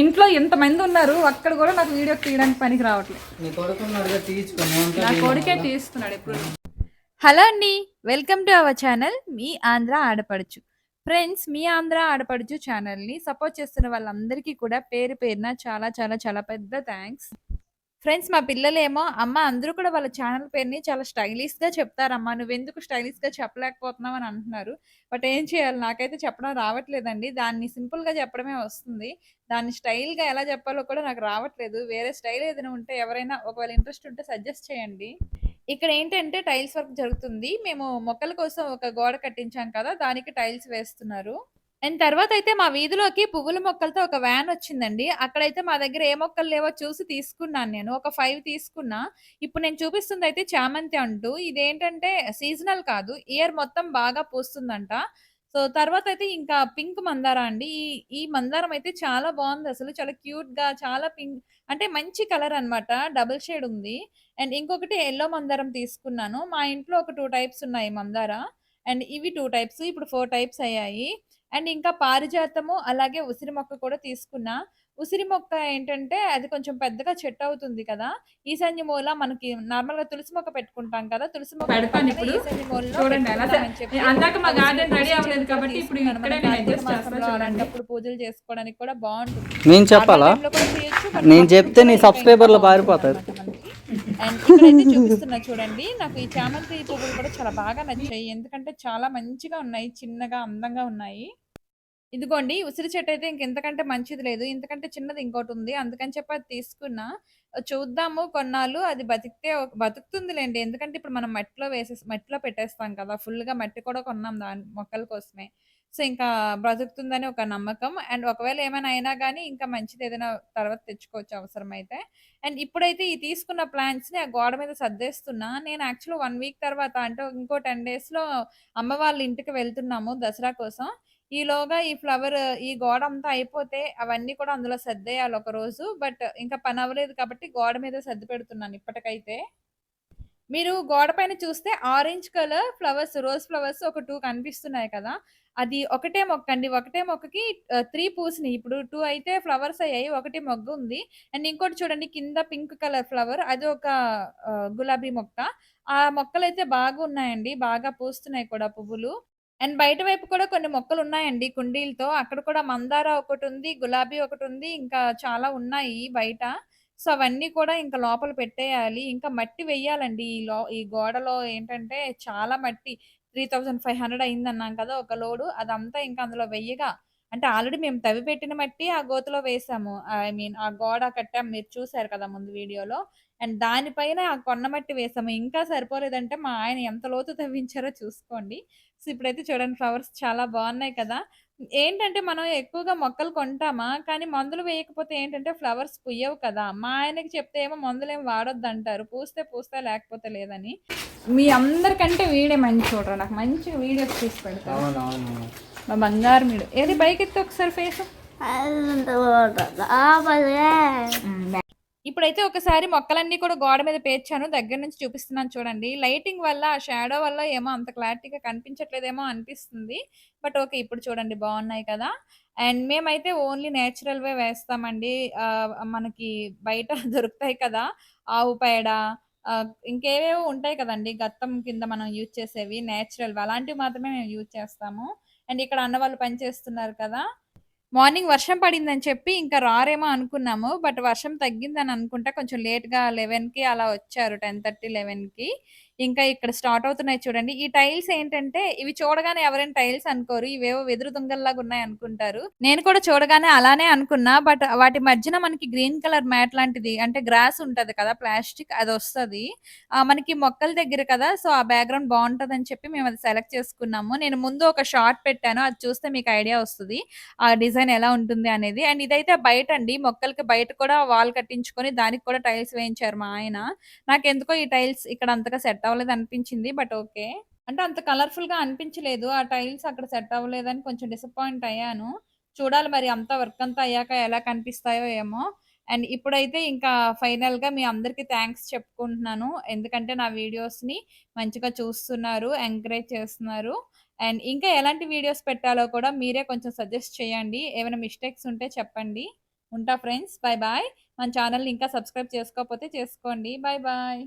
ఇంట్లో ఇంతమంది ఉన్నారు అక్కడ కూడా నాకు వీడియో తీయడానికి పనికి రావట్లేదు. నా కొడుకే తీస్తున్నాడు ఎప్పుడు. హలో అండి వెల్కమ్ టు అవర్ ఛానల్ మీ ఆంధ్ర ఆడపడుచు. ఫ్రెండ్స్ మీ ఆంధ్ర ఆడపడుచు ఛానల్ని సపోర్ట్ చేస్తున్న వాళ్ళందరికీ కూడా పేరు పేరున చాలా చాలా చాలా పెద్ద థ్యాంక్స్. ఫ్రెండ్స్ మా పిల్లలేమో అమ్మ అందరూ కూడా వాళ్ళ ఛానల్ పేరుని చాలా స్టైలిష్గా చెప్తారమ్మా నువ్వెందుకు స్టైలిష్గా చెప్పలేకపోతున్నావు అని అంటున్నారు. బట్ ఏం చేయాలి? నాకైతే చెప్పడం రావట్లేదండి. దాన్ని సింపుల్గా చెప్పడమే వస్తుంది. దాన్ని స్టైల్గా ఎలా చెప్పాలో కూడా నాకు రావట్లేదు. వేరే స్టైల్ ఏదైనా ఉంటే ఎవరైనా ఒకవేళ ఇంట్రెస్ట్ ఉంటే సజెస్ట్ చేయండి. ఇక్కడ ఏంటంటే టైల్స్ వర్క్ జరుగుతుంది. మేము మొక్కల కోసం ఒక గోడ కట్టించాం కదా దానికి టైల్స్ వేస్తున్నారు. అండ్ తర్వాత అయితే మా వీధిలోకి పువ్వుల మొక్కలతో ఒక వ్యాన్ వచ్చిందండి. అక్కడైతే మా దగ్గర ఏ మొక్కలు లేవో చూసి తీసుకున్నాను నేను. ఒక ఫైవ్ తీసుకున్నా. ఇప్పుడు నేను చూపిస్తుంది అయితే చామంతి అంటూ. ఇదేంటంటే సీజనల్ కాదు. ఇయర్ మొత్తం బాగా పూస్తుందంట. సో తర్వాత అయితే ఇంకా పింక్ మందార అండి. ఈ ఈ మందారం అయితే చాలా బాగుంది అసలు. చాలా క్యూట్గా చాలా పింక్ అంటే మంచి కలర్ అన్నమాట. డబుల్ షేడ్ ఉంది. అండ్ ఇంకొకటి ఎల్లో మందారం తీసుకున్నాను. మా ఇంట్లో ఒక టూ టైప్స్ ఉన్నాయి మందార. అండ్ ఇవి టూ టైప్స్. ఇప్పుడు ఫోర్ టైప్స్ అయ్యాయి. అండ్ ఇంకా పారిజాతము అలాగే ఉసిరి మొక్క కూడా తీసుకున్నా. ఉసిరి మొక్క ఏంటంటే అది కొంచెం పెద్దగా చెట్టు అవుతుంది కదా. ఈశాన్య మూల మనకి నార్మల్గా తులసి మొక్క పెట్టుకుంటాం కదా. తులసి మొక్క పెడతాను ఇప్పుడు. చూడండి అందాక మా అవ్వలేదు కాబట్టి ఇప్పుడు. అలాంటప్పుడు పూజలు చేసుకోవడానికి కూడా బాగుంటుంది. నేను చెప్పాలా? నేను చెప్తే నీ సబ్స్క్రైబర్లు పారిపోతారు. అండ్ ఇక్కడైతే చూపిస్తున్నా చూడండి నాకు ఈ చామంతి పువ్వులు కూడా చాలా బాగా నచ్చాయి. ఎందుకంటే చాలా మంచిగా ఉన్నాయి చిన్నగా అందంగా ఉన్నాయి. ఇదిగోండి ఉసిరి చెట్టు అయితే ఇంకెంతకంటే మంచిది లేదు. ఇంతకంటే చిన్నది ఇంకోటి ఉంది. అందుకని చెప్పి అది తీసుకున్నా. చూద్దాము కొన్నాళ్ళు. అది బతికితే బతుకుతుంది బతుకుతుందిలేండి. ఎందుకంటే ఇప్పుడు మనం మట్టిలో వేసే మట్టిలో పెట్టేస్తాం కదా. ఫుల్గా మట్టి కూడా కొన్నాం దాని మొక్కల కోసమే. సో ఇంకా బ్రతుకుతుందని ఒక నమ్మకం. అండ్ ఒకవేళ ఏమైనా అయినా కానీ ఇంకా మంచిది ఏదైనా తర్వాత తెచ్చుకోవచ్చు అవసరమైతే. అండ్ ఇప్పుడైతే ఈ తీసుకున్న ప్లాంట్స్ని ఆ గోడ మీద సర్దేస్తున్నా. నేను యాక్చువల్ వన్ వీక్ తర్వాత అంటే ఇంకో టెన్ డేస్లో అమ్మ వాళ్ళ ఇంటికి వెళ్తున్నాము దసరా కోసం. ఈలోగా ఈ ఫ్లవర్ ఈ గోడ అంతా అయిపోతే అవన్నీ కూడా అందులో సర్దేయాలి ఒక రోజు. బట్ ఇంకా పని అవ్వలేదు కాబట్టి గోడ మీద సర్ది పెడుతున్నాను ఇప్పటికైతే. మీరు గోడ పైన చూస్తే orange colour flowers rose flowers ఒక టూ కనిపిస్తున్నాయి కదా. అది ఒకటే మొక్క అండి. ఒకటే మొక్కకి త్రీ పూసినాయి. ఇప్పుడు టూ అయితే ఫ్లవర్స్ అయ్యాయి. ఒకటి మొగ్గ ఉంది. అండ్ ఇంకోటి చూడండి కింద పింక్ కలర్ ఫ్లవర్. అది ఒక గులాబీ మొక్క. ఆ మొక్కలు అయితే బాగా ఉన్నాయండి బాగా పూస్తున్నాయి కూడా పువ్వులు. అండ్ బయట వైపు కూడా కొన్ని మొక్కలు ఉన్నాయండి కుండీలతో. అక్కడ కూడా మందార ఒకటి ఉంది గులాబీ ఒకటి ఉంది ఇంకా చాలా ఉన్నాయి బయట. సో అవన్నీ కూడా ఇంకా లోపల పెట్టేయాలి. ఇంకా మట్టి వెయ్యాలండి. ఈ లో ఈ గోడలో ఏంటంటే చాలా మట్టి. త్రీ థౌజండ్ ఫైవ్ హండ్రెడ్ అయింది అన్నాం కదా ఒక లోడు. అదంతా ఇంకా అందులో వెయ్యగా. అంటే ఆల్రెడీ మేము తవ్వి పెట్టిన మట్టి ఆ గోతులో వేసాము. ఐ మీన్ ఆ గోడ కట్టా మీరు చూసారు కదా ముందు వీడియోలో. అండ్ దానిపైన ఆ కొన్న మట్టి వేసాము. ఇంకా సరిపోలేదంటే మా ఆయన ఎంత లోతు తవ్వించారో చూసుకోండి. సో ఇప్పుడైతే చూడండి ఫ్లవర్స్ చాలా బాగున్నాయి కదా. ఏంటంటే మనం ఎక్కువగా మొక్కలు కొంటామా? కానీ మందులు వేయకపోతే ఏంటంటే ఫ్లవర్స్ పుయ్యవు కదా. మా ఆయనకి చెప్తే ఏమో మందులు ఏం వాడొద్దు అంటారు పూస్తే పూస్తే లేకపోతే లేదని. మీ అందరికంటే వీడియో మంచి చూడరా? నాకు మంచి వీడియోస్ తీసి పెడతాను మా బంగారు మీడు ఏది బైక్ ఎత్తి ఒకసారి ఫేస్? ఇప్పుడైతే ఒకసారి మొక్కలన్నీ కూడా గోడ మీద పేర్చాను. దగ్గర నుంచి చూపిస్తున్నాను చూడండి. లైటింగ్ వల్ల ఆ షాడో వల్ల ఏమో అంత క్లారిటీగా కనిపించట్లేదేమో అనిపిస్తుంది. బట్ ఓకే ఇప్పుడు చూడండి బాగున్నాయి కదా. అండ్ మేమైతే ఓన్లీ నేచురల్ వే వేస్తామండి. మనకి బయట దొరుకుతాయి కదా. ఆవు పేడ ఇంకేవేవో ఉంటాయి కదండి. గత్తం కింద మనం యూజ్ చేసేవి నేచురల్ అలాంటివి మాత్రమే మేము యూజ్ చేస్తాము. అండ్ ఇక్కడ అన్న వాళ్ళు పని చేస్తున్నారు కదా. మార్నింగ్ వర్షం పడిందని చెప్పి ఇంకా రారేమో అనుకున్నాము. బట్ వర్షం తగ్గిందని అనుకుంటా కొంచెం లేట్గా లెవెన్కి అలా వచ్చారు టెన్ థర్టీ లెవెన్కి. ఇంకా ఇక్కడ స్టార్ట్ అవుతున్నాయి చూడండి. ఈ టైల్స్ ఏంటంటే ఇవి చూడగానే ఎవరైనా టైల్స్ అనుకోరు. ఇవేవో వెదురు దుంగల్లాగా ఉన్నాయి అనుకుంటారు. నేను కూడా చూడగానే అలానే అనుకున్నా. బట్ వాటి మధ్యన మనకి గ్రీన్ కలర్ మ్యాట్ లాంటిది అంటే గ్రాస్ ఉంటది కదా ప్లాస్టిక్ అది వస్తుంది. మనకి మొక్కల దగ్గర కదా సో ఆ బ్యాక్గ్రౌండ్ బాగుంటది అని చెప్పి మేము అది సెలెక్ట్ చేసుకున్నాము. నేను ముందు ఒక షార్ట్ పెట్టాను. అది చూస్తే మీకు ఐడియా వస్తుంది ఆ డిజైన్ ఎలా ఉంటుంది అనేది. అండ్ ఇదైతే బయట అండి. మొక్కలకి బయట కూడా వాల్ కట్టించుకొని దానికి కూడా టైల్స్ వేయించారు మా ఆయన. నాకు ఎందుకో ఈ టైల్స్ ఇక్కడ అంతగా సెట్ అవ్వలేదు అనిపించింది బట్ ఓకే. అంటే అంత కలర్ఫుల్గా అనిపించలేదు. ఆ టైల్స్ అక్కడ సెట్ అవ్వలేదని కొంచెం డిసప్పాయింట్ అయ్యాను. చూడాలి మరి అంతా వర్క్ అంతా అయ్యాక ఎలా కనిపిస్తాయో ఏమో. అండ్ ఇప్పుడైతే ఇంకా ఫైనల్గా మీ అందరికి థ్యాంక్స్ చెప్పుకుంటున్నాను. ఎందుకంటే నా వీడియోస్ని మంచిగా చూస్తున్నారు ఎంకరేజ్ చేస్తున్నారు. అండ్ ఇంకా ఎలాంటి వీడియోస్ పెట్టాలో కూడా మీరే కొంచెం సజెస్ట్ చేయండి. ఏమైనా మిస్టేక్స్ ఉంటే చెప్పండి. ఉంటా ఫ్రెండ్స్. బాయ్ బాయ్ మన ఛానల్ని ఇంకా సబ్స్క్రైబ్ చేసుకోకపోతే చేసుకోండి. Bye bye